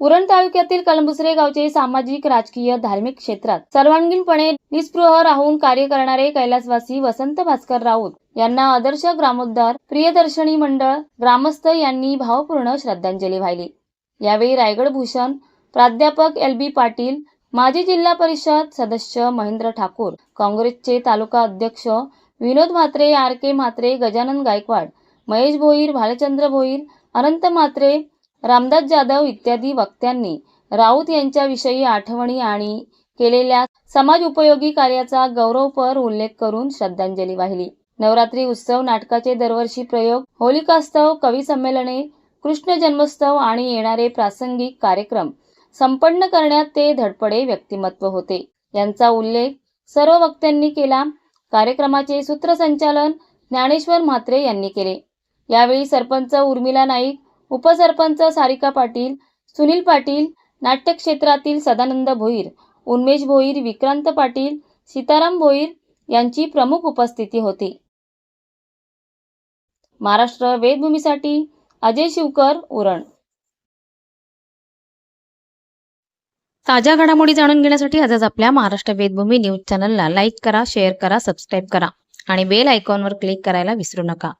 उरण तालुक्यातील कलंबुसरे गावचे सामाजिक राजकीय धार्मिक क्षेत्रात सर्वांगीणपणे निस्पृह राहून कार्य करणारे कैलासवासी वसंत भास्कर राऊत यांना आदर्श ग्रामोद्धार प्रियदर्शनी मंडळ ग्रामस्थ यांनी भावपूर्ण श्रद्धांजली वाहिली. यावेळी रायगड भूषण प्राध्यापक एल बी पाटील माजी जिल्हा परिषद सदस्य महेंद्र ठाकूर काँग्रेसचे तालुका अध्यक्ष विनोद म्हात्रे आर के म्हात्रे गजानन गायकवाड महेश भोईर भालचंद्र भोईर अनंत म्हात्रे रामदास जाधव इत्यादी वक्त्यांनी राऊत यांच्याविषयी आठवणी आणि केलेल्या समाज उपयोगी कार्याचा गौरवपर उल्लेख करून श्रद्धांजली वाहिली. नवरात्री उत्सव नाटकाचे दरवर्षी प्रयोग होलिकास्तव कवी संमेलने कृष्ण जन्मोत्सव आणि येणारे प्रासंगिक कार्यक्रम संपन्न करण्यात ते धडपडे व्यक्तिमत्व होते. यांचा उल्लेख सर्व वक्त्यांनी केला. कार्यक्रमाचे सूत्रसंचालन ज्ञानेश्वर म्हात्रे यांनी केले. यावेळी सरपंच उर्मिला नाईक उपसरपंच सारिका पाटील सुनील पाटील नाट्यक्षेत्रातील सदानंद भोईर उन्मेश भोईर विक्रांत पाटील सीताराम भोईर यांची प्रमुख उपस्थिती होती. महाराष्ट्र वेदभूमीसाठी अजय शिवकर उरण. ताज्या घडामोडी जाणून घेण्यासाठी आजच आपल्या महाराष्ट्र वेदभूमी न्यूज चॅनलला लाईक करा शेअर करा सबस्क्राईब करा आणि बेल आयकॉनवर क्लिक करायला विसरू नका.